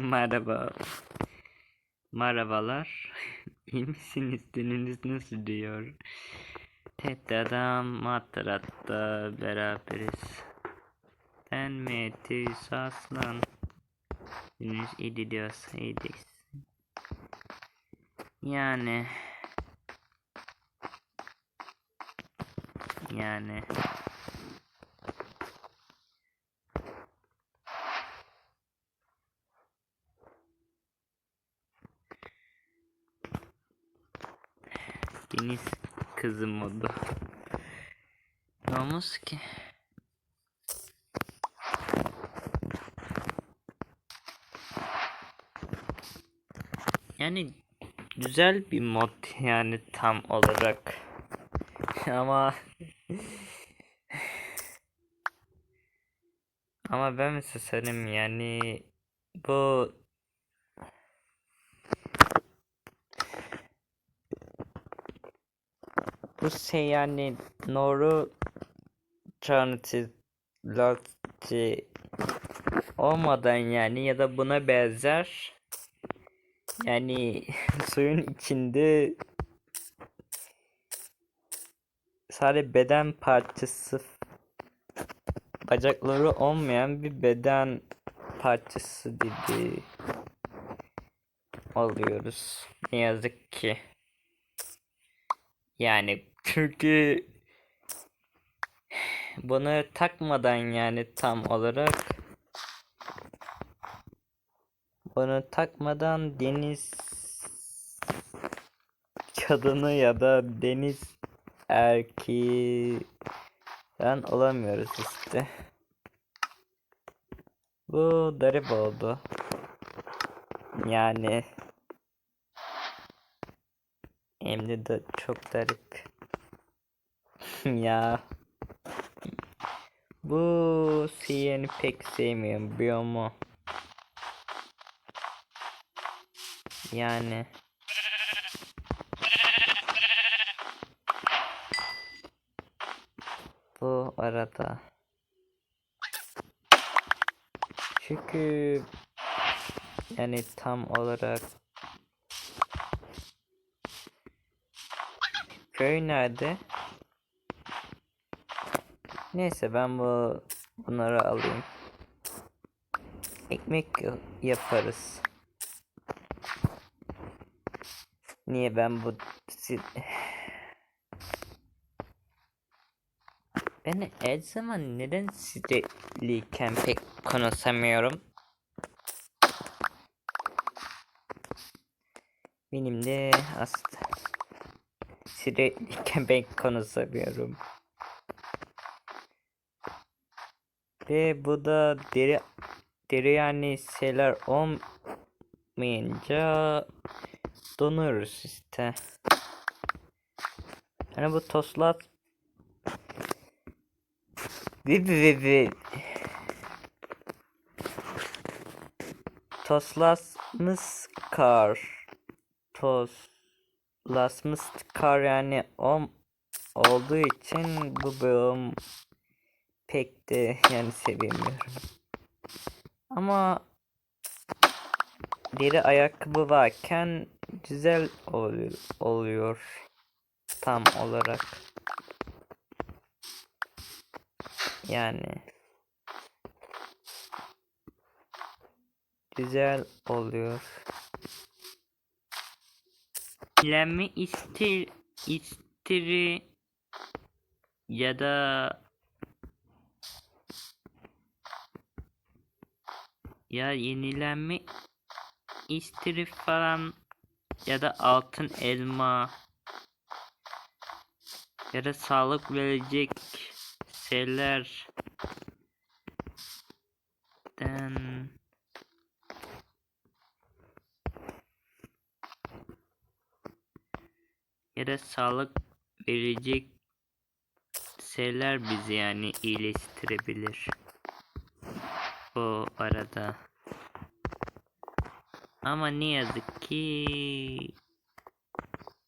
Merhaba. Merhabalar. İyi misiniz? Gününüz nasıl diyor? Tetta'dan Matratta beraberiz. Ben Metis Aslan. Gününüz iyi diyorsa iyiyiz. Yani. Yani. Deniz kızı modu. Olmuş ki? Yani güzel bir mod yani tam olarak. Ama ama ben mi söyleyeyim yani bu bu şey yani Noru Çarnıtı olmadan yani ya da buna benzer yani suyun içinde sadece beden parçası bacakları olmayan bir beden parçası gibi alıyoruz. Ne yazık ki. Yani çünkü bunu takmadan yani tam olarak bunu takmadan deniz kadını ya da deniz erkeği falan olamıyoruz işte. Bu garip oldu. Yani hem de çok garip. ya. Bu CN'i pek sevmiyorum biliyor mu? Yani. Bu arada. Çünkü yani tam olarak köy nerede? Neyse ben bu bunları alayım. Ekmek yaparız. Niye ben bu Ben her zaman neden sinirliyken pek konuşamıyorum? Benim de aslında sinirliyken pek konuşamıyorum. Ve bu da deri deri yani şeyler olmayınca donuyoruz işte. Hani bu bi. Toslasmış kar. Toslasmış kar yani o olduğu için bu bölüm pek de yani sevmiyorum. Ama deri ayakkabı varken güzel oluyor, oluyor tam olarak. Yani güzel oluyor. Dilenme istir istiri ya da ya yenilenme istiri falan ya da altın elma ya da sağlık verecek şeyler den ya da sağlık verecek şeyler bizi yani iyileştirebilir bu arada ama ne yazık ki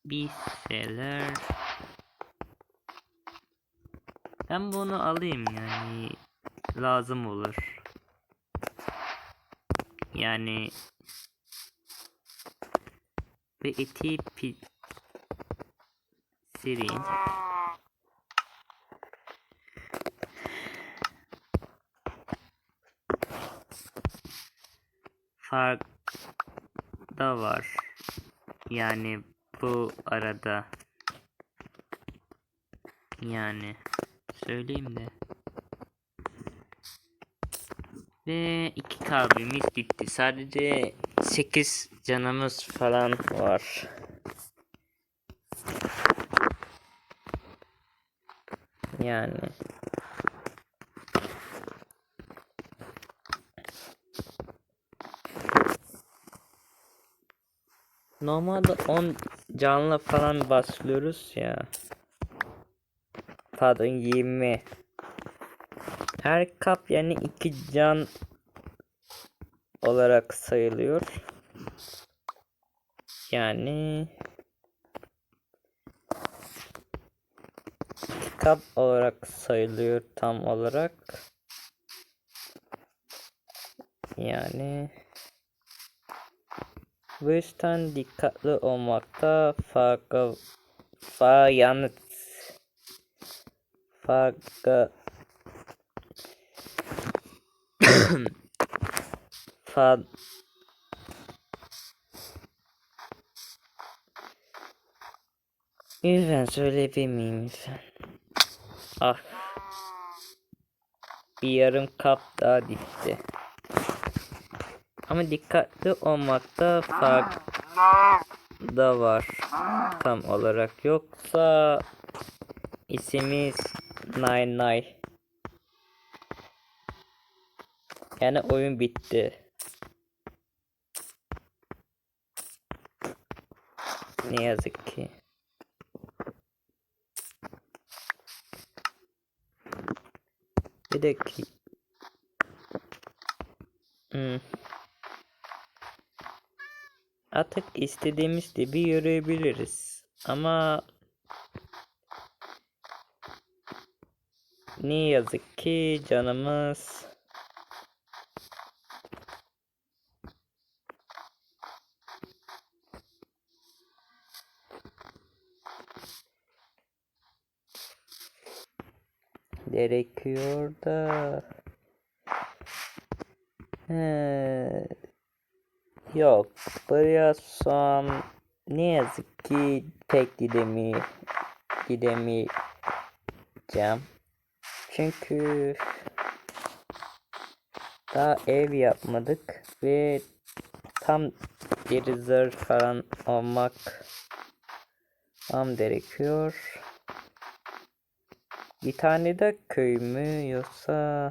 bir şeyler ben bunu alayım yani lazım olur. Yani ve eti pi sireyim. Fark da var. Yani bu arada yani söyleyeyim de ve iki kalbimiz bitti. Sadece 8 canımız falan var. Yani Normalde 10 canlı falan başlıyoruz ya. Pardon 20. Her kap yani 2 can olarak sayılıyor. Yani iki kap olarak sayılıyor tam olarak. Yani bu yüzden dikkatli olmakta farkı fa yanıt farkı fa Lütfen söyleyebilir miyim lütfen? Ah. Bir yarım kap daha dikti. Ama dikkatli olmakta fark da var. Tam olarak yoksa isimiz Nine Nine. Yani oyun bitti. Ne yazık ki. Bir dakika. Hmm. Artık istediğimiz gibi yürüyebiliriz. Ama ne yazık ki canımız gerekiyor da He. Yok. Son ne yazık ki pek gidemi gidemeyeceğim. Çünkü daha ev yapmadık ve tam bir falan olmak tam gerekiyor. Bir tane de köy mü yoksa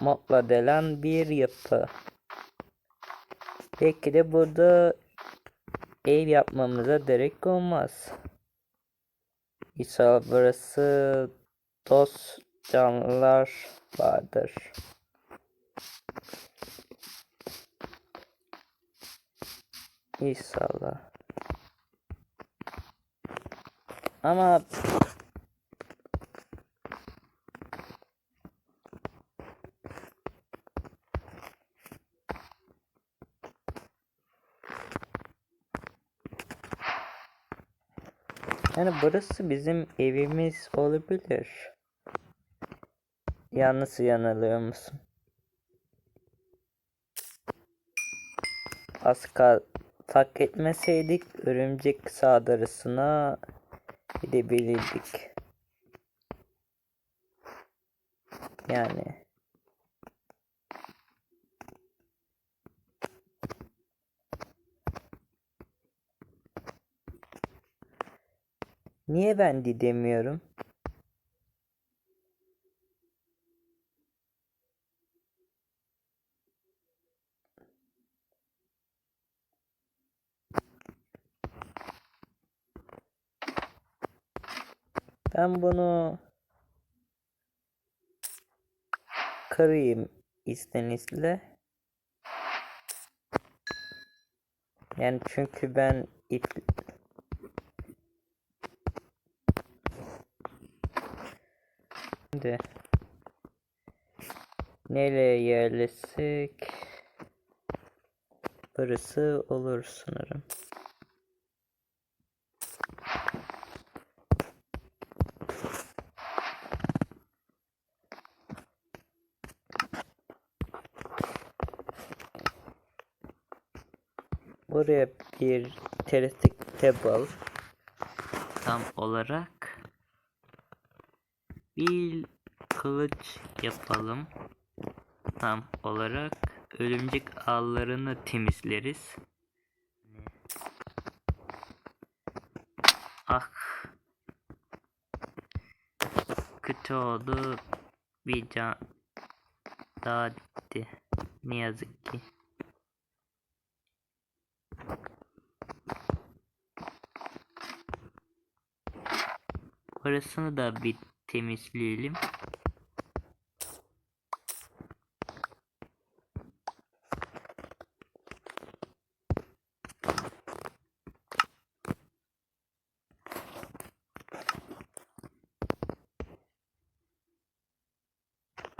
modla delen bir yapı. Belki de burada ev yapmamıza gerek olmaz. İsa burası dost canlılar vardır. İnşallah. Ama Yani burası bizim evimiz olabilir. Yalnız yanılıyor musun? Az kal fark etmeseydik örümcek saldırısına gidebilirdik. Yani Niye ben demiyorum? Ben bunu kırayım izninizle. Yani çünkü ben ip Şimdi Nereye yerleşsek burası olur sanırım. Buraya bir teretik table tam olarak bir kılıç yapalım. Tam olarak örümcek ağlarını temizleriz. Ah. Kötü oldu. Bir can daha gitti. Ne yazık ki. Orasını da bir temizleyelim.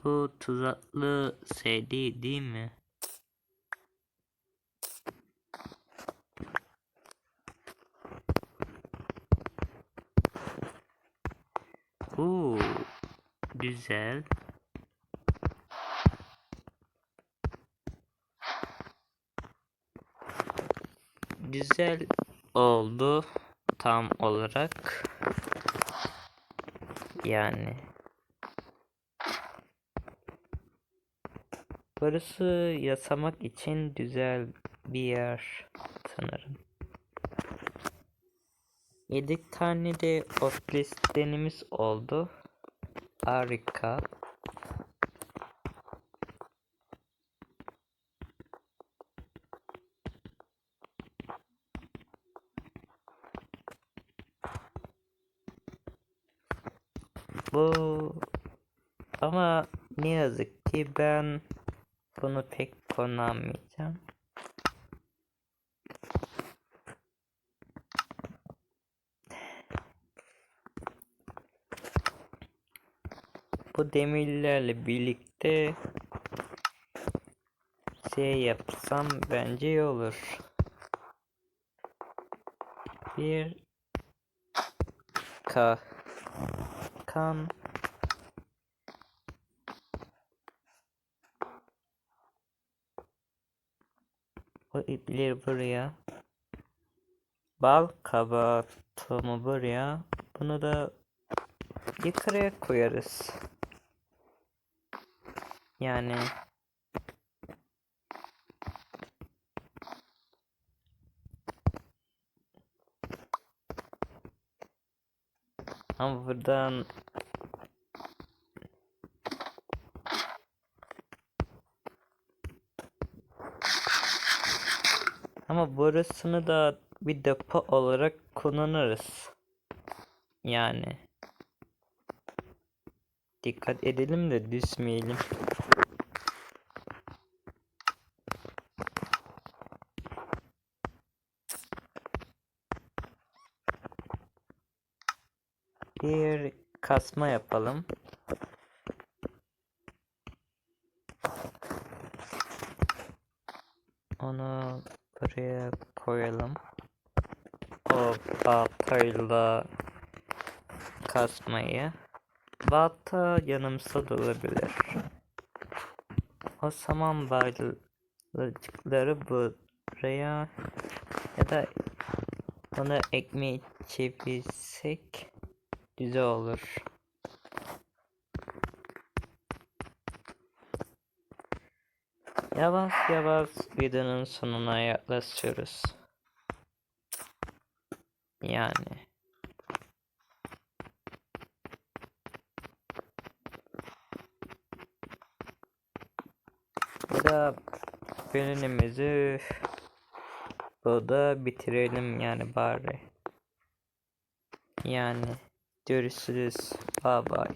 Bu tuzaklı seri değil mi? Oo, güzel. Güzel oldu tam olarak. Yani. Burası yasamak için güzel bir yer sanırım. 7 tane de oplistenimiz oldu. Harika. Bu ama ne yazık ki ben bunu pek kullanamayacağım. Bu demirlerle birlikte şey yapsam bence iyi olur. Bir ka o ipleri buraya bal kabağı tohumu buraya bunu da yukarıya koyarız. Yani ama buradan ama burasını da bir depo olarak kullanırız. Yani dikkat edelim de düşmeyelim. Bir kasma yapalım. Onu buraya koyalım. O baltayla kasmayı. Balta yanımsa da olabilir. O saman bağcıkları buraya ya da onu ekmeği çevirsek güzel olur. Yavaş yavaş videonun sonuna yaklaşıyoruz. Yani. Burada bölümümüzü burada bitirelim yani bari. Yani görüşürüz. Bye bye.